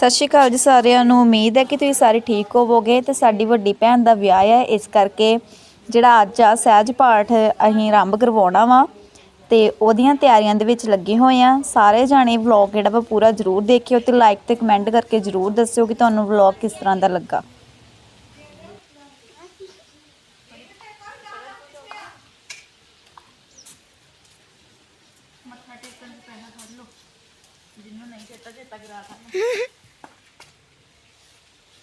ਸਤਿ ਸ਼੍ਰੀ ਅਕਾਲ ਜੀ ਸਾਰਿਆਂ ਨੂੰ। ਉਮੀਦ ਹੈ ਕਿ ਤੁਸੀਂ ਸਾਰੇ ਠੀਕ ਹੋਵੋਗੇ ਤੇ ਸਾਡੀ ਵੱਡੀ ਭੈਣ ਦਾ ਵਿਆਹ ਹੈ। ਇਸ ਕਰਕੇ ਜਿਹੜਾ ਅੱਜ ਆ ਸਹਿਜ ਪਾਠ ਅਸੀਂ ਆਰੰਭ ਕਰਵਾਉਣਾ ਵਾ ਤੇ ਉਹਦੀਆਂ ਤਿਆਰੀਆਂ ਦੇ ਵਿੱਚ ਲੱਗੇ ਹੋਏ ਆ ਸਾਰੇ ਜਾਣੇ ਵਲੌਗ ਜਿਹੜਾ ਵਾ ਪੂਰਾ ਜ਼ਰੂਰ ਦੇਖਿਓ ਤੇ ਲਾਈਕ ਤੇ ਕਮੈਂਟ ਕਰਕੇ ਜ਼ਰੂਰ ਦੱਸਿਓ ਕਿ ਤੁਹਾਨੂੰ ਵਲੌਗ ਕਿਸ ਤਰ੍ਹਾਂ ਦਾ ਲੱਗਾ। ਮੱਥਾ ਟੇਕਣ ਦੇ ਪਹਿਲਾਂ ਫੜ ਲਓ। ਜਿੰਨੂੰ ਨਹੀਂ ਚੇਤਾ ਚੇਤਾ ਕਰਾ ਮੈਂ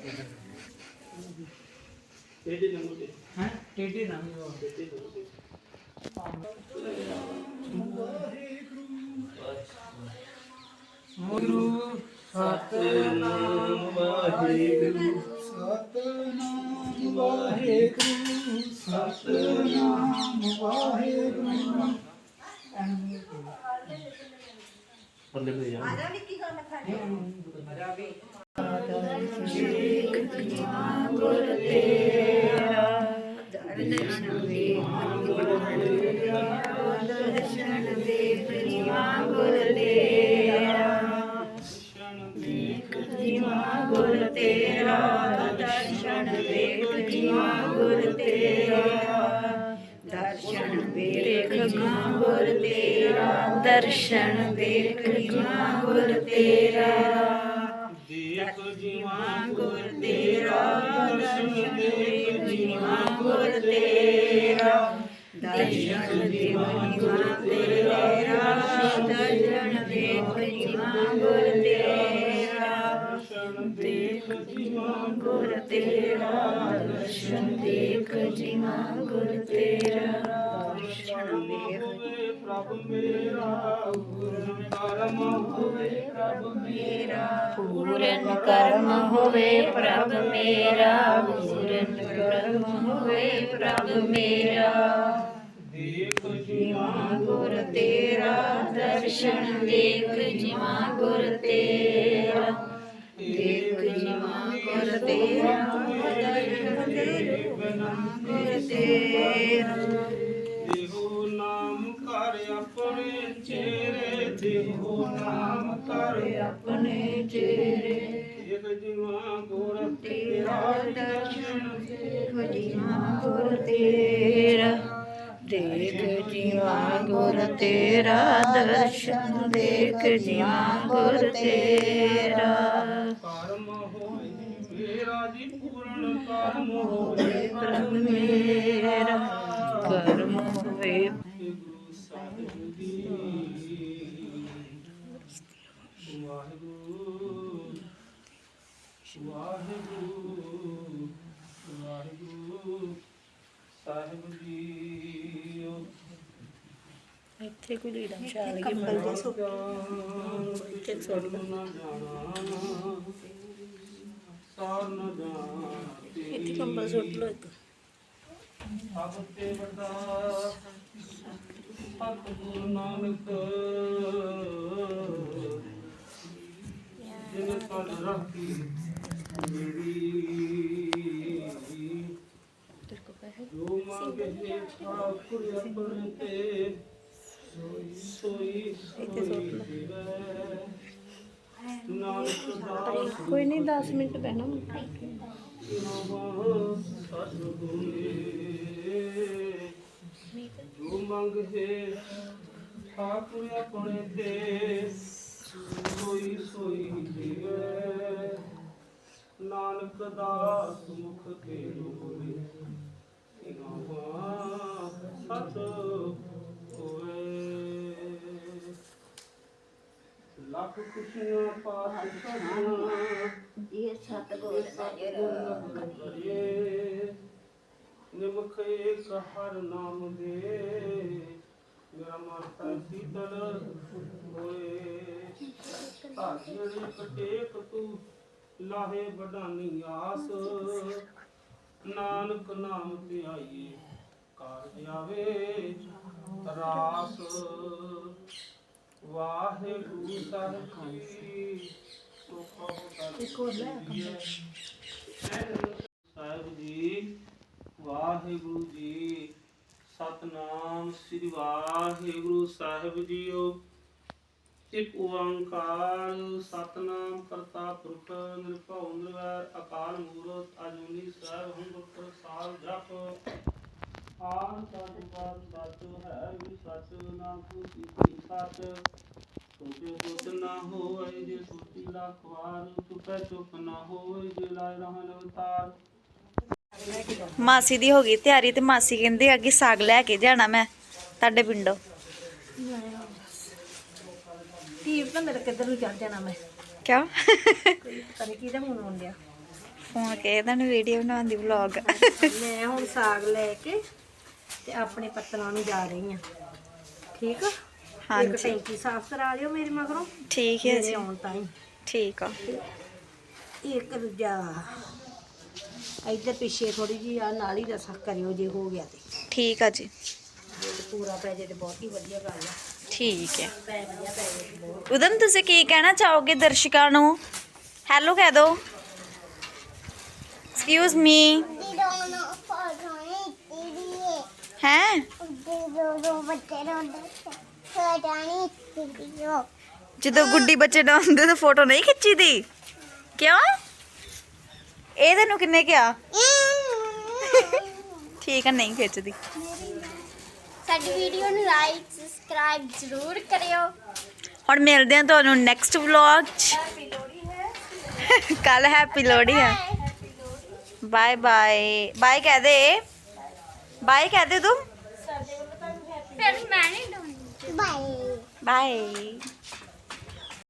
ਇਹਦਾ ਘੱਟ ਨਾਮ ਹੈ ਟੇਡੇ ਨਾਮ ਗੁਰੂ ਸਤਨਾਮ ਵਾਹਿਗੁਰੂ। ਸਤਨਾਮ ਵਾਹਿਗੁਰੂ ਸਤਨਾਮ ਵਾਹਿਗੁਰੂ ਦਰਸ਼ਨ ਵੇਖ ਜਿਵਾ ਗੁਰ ਤੇਰਾ ਦੇਖ ਜੀਵਾਂ ਗੁਰ ਤੇਰਾ ਦਰਸ਼ਨ ਵੇਖ ਜਿਵਾ ਗੁਰ ਤੇਰਾ ਦਰਸ਼ਨ ਵੇਖ ਜਿਵਾ ਤੇਰਾ ਦਰਸ਼ਨ ਵੇਖ ਜਿਵਾ ਗੁਰ ਤੇਰਾ ਦੇਖ ਜਿਵਾ ਗੁਰ ਤੇਰਾ ਦਰਸ਼ਨ ਦੇਖ ਜਿਵਾ ਗੁਰ ਪ੍ਰਭ ਮੇਰਾ ਗੁਰੂ ਕਰਮ ਹੋਵੇ ਪ੍ਰਭ ਮੇਰਾ। ਪੂਰਨ ਕਰਮ ਹੋਵੇ ਪ੍ਰਭ ਮੇਰਾ ਪੂਰਨ ਕਰਮ ਹੋਵੇ ਪ੍ਰਭ ਮੇਰਾ। ਦੇਖ ਜਿਵਾ ਗੁਰ ਤੇਰਾ ਦਰਸ਼ਨ ਦੇਖ ਜਿਵਾ ਗੁਰ ਤੇਰਾ। ਦੇਖ ਜਿਵਾ ਗੁਰ ਤੇਰਾ ਦਰਸ਼ਨ ਦੇਖ ਗੁਰ ਤੇਰਾ। ਦੇਹੋ ਨਾਮ ਕਰ ਆਪਣੇ ਚਿਹਰੇ। ਇੱਕ ਜੀਵਾਂ ਗੁਰ ਤੇਰਾ ਦਰਸ਼ਨ ਦੇਖ ਜਿਵਾ ਗੁਰ ਤੇਰਾ। ਦੇਖ ਜਿਵਾ ਗੁਰ ਤੇਰਾ ਦਰਸ਼ਨ ਦੇਖ ਜਿਵਾ ਗੁਰ ਤੇਰਾ। ਕਰਮ ਹੋਵੇ ਮੇਰਾ ਜੀ ਪੂਰਨ ਕਰਮ ਹੋਵੇ ਪ੍ਰਭ ਮੇਰਾ। ਕਰਮ ਹੋਵੇ ਗੁਰੂ ਸਾਹਿਬ ਜੀ। ਵਾਹਿਗੁਰੂ ਵਾਹਿਗੁਰੂ ਵਾਹਿਗੁਰੂ ਸਾਹਿਬ ਜੀ ਇੱਥੇ ਕੋਈ ਲੀੜਾ ਛਾਲ ਕੰਬਲ ਦੇ ਸੁੱਕ ਇੱਥੇ ਸੁੱਟ ਨਾ ਜਾਣਾ ਸਾਰ ਨਾ ਜਾਣਾ ਇੱਥੇ ਕੰਬਲ ਸੁੱਟ ਲੋ ਇੱਕ। ਸਭ ਤੇ ਵੱਡਾ ਸਤਿਗੁਰੂ ਨਾਨਕ। ਜਿਨ ਤਨ ਰੱਖੀ ਮੇਰੀ ਜੋ ਮੰਗੇ ਠਾਕੁਰ ਆਪਣੇ ਤੇ ਸੋਈ ਸੋਈ ਸੋਈ ਦੇਵੈ ਨਾਨਕ ਦਾਸ। ਕੋਈ ਨਹੀਂ 10 ਮਿੰਟ ਬਹਿਣਾ ਜੋ ਮੰਗ ਹੈ ਠਾਕੁਰ ਸੋਈ ਨਾਨਕ ਦਾਸ ਮੁਖ ਤੇ ਸਤ ਲੱਖ ਖੁਸ਼ੀਆਂ ਪਾਸ ਸਜਣਾ ਇਹ ਸਤ ਗੋਰ ਕਰੀਏ। ਨਿਮਖ ਏਕ ਹਰ ਨਾਮ ਦੇ। ਮੇਰਾ ਮਨ ਸੀਤਲ ਹੋਏ। ਧਾਜੜੀ ਕਟੇਕ ਤੂੰ ਲਾਹੇ ਬਡਾਨੀ ਆਸ। ਨਾਨਕ ਨਾਮ ਤੇ ਆਈਏ ਕਾਰਜ ਆਵੇ ਰਾਸ ਵਾਹਿਗੁਰੂ ਸਾਹਿਬ ਜੀ ਸਾਹਿਬ ਜੀ ਵਾਹਿਗੁਰੂ ਜੀ ਸਤਨਾਮ ਸ੍ਰੀ ਵਾਹਿਗੁਰੂ ਸਾਹਿਬ ਜੀਓ। ਇੱਕ ਓੰਕਾਰ ਸਤਨਾਮ ਕਰਤਾ ਪੁਰਖ ਨਿਰਭਉ ਨਿਰਵੈਰ ਅਕਾਲ ਮੂਰਤ ਅਜੂਨੀ ਸਾਹਿਬ ਹਮ ਗੁਰ ਸਾਲ ਜਪ। ਆਨ ਸਤਿ ਸੱਚ ਹੈ ਵੀ ਸੱਚ, ਨਾ ਕੋਈ ਸੱਚ। ਸੋਚੇ ਸੋਚ ਨਾ ਹੋਏ ਜੇ ਸੋਚੀ ਲੱਖ ਵਾਰ ਚੁਪੈ ਚੁਪ ਨਾ ਹੋਏ ਜੇ ਲਾਇ ਰਹਿਣ ਅਵਤਾਰ। ਮਾਸੀ ਦੀ ਹੋ ਗਈ ਤਿਆਰੀ ਤੇ ਮਾਸੀ ਕਹਿੰਦੇ ਅੱਗੇ ਸਾਗ ਲੈ ਕੇ ਜਾਣਾ ਮੈਂ। ਤੁਹਾਡੇ ਪਿੰਡੋਂ? ਕੀ ਪਤਾ ਮੇਰੇ ਕਿੱਧਰ ਨੂੰ ਚੱਲ ਜਾਣਾ ਮੈਂ? ਕਿਉਂ? ਫੋਨ ਆਉਂਦਿਆ ਫੋਨ ਕੇ ਇਹਨਾਂ ਨੂੰ ਵੀਡੀਓ ਬਣਾਉਣ ਦੀ ਵਲੌਗ ਮੈਂ ਹੁਣ ਸਾਗ ਲੈ ਕੇ ਤੇ ਆਪਣੇ ਪੱਤਲਾਂ ਨੂੰ ਜਾ ਰਹੀ ਆ ਠੀਕ ਆ? ਇੱਕ ਹਾਂਜੀ। ਟੈਂਕੀ ਸਾਫ਼ ਕਰਾ ਲਿਓ ਮੇਰੇ ਮਗਰੋਂ। ਠੀਕ ਹੈ ਜੀ। ਆਉਣ ਤਾਈਂ। ਠੀਕ ਆ। ਇੱਕ ਦੂਜਾ ਇੱਧਰ ਪਿੱਛੇ ਥੋੜੀ ਜੀ ਆ ਨਾਲ ਹੀ ਰਸਾ ਕਰਿਓ ਜੇ ਹੋ ਗਿਆ ਤੇ। ਠੀਕ ਆ ਜੀ। ਪੂਰਾ ਪੈ ਜੇ ਤੇ ਬਹੁਤ ਹੀ ਵਧੀਆ ਗੱਲ ਆ। ਠੀਕ ਹੈ। ਪੈ ਵਧੀਆ ਪੈ ਜੇ ਤੇ ਬਹੁਤ। ਉਦਮ ਤੁਸੀਂ ਕੀ ਕਹਿਣਾ ਚਾਹੋਗੇ ਦਰਸ਼ਕਾਂ ਨੂੰ? ਹੈਲੋ ਕਹਿ ਦਿਓ ਐਕਸਕਿਊਜ਼ ਮੀ ਦੀ। ਦੋਨੋਂ ਫੋਟੋਆਂ ਤੇਰੀ ਹੈ? ਦੇ ਦੋ ਦੋ ਬੱਚੇ ਰੋਂਦੇ ਫਟਾਣੀ ਵੀਡੀਓ ਜਦੋਂ ਗੁੱਡੀ ਬੱਚੇ ਨਾ ਹੁੰਦੇ ਤਾਂ ਫੋਟੋ ਨਹੀਂ ਖਿੱਚੀ ਦੀ ਕਿਉਂ? ਇਹ ਤੈਨੂੰ ਕਿੰਨੇ ਕਿਹਾ? ਠੀਕ ਆ ਨਹੀਂ ਖਿੱਚਦੀ। ਸਾਡੀ ਵੀਡੀਓ ਨੂੰ ਲਾਈਕ ਸਬਸਕ੍ਰਾਈਬ ਜ਼ਰੂਰ ਕਰਿਓ। ਹੁਣ ਮਿਲਦੇ ਹਾਂ ਤੁਹਾਨੂੰ ਨੈਕਸਟ ਵਲੌਗ 'ਚ। ਕੱਲ ਹੈਪੀ ਲੋਹੜੀ ਹੈ ਬਾਏ ਬਾਏ ਬਾਏ ਕਹਿ ਦੇ। ਬਾਏ ਕਹਿ ਦੇ ਤੂੰ। ਫਿਰ ਮੈਂ ਨਹੀਂ ਡੋਂਦੀ ਬਾਏ ਬਾਏ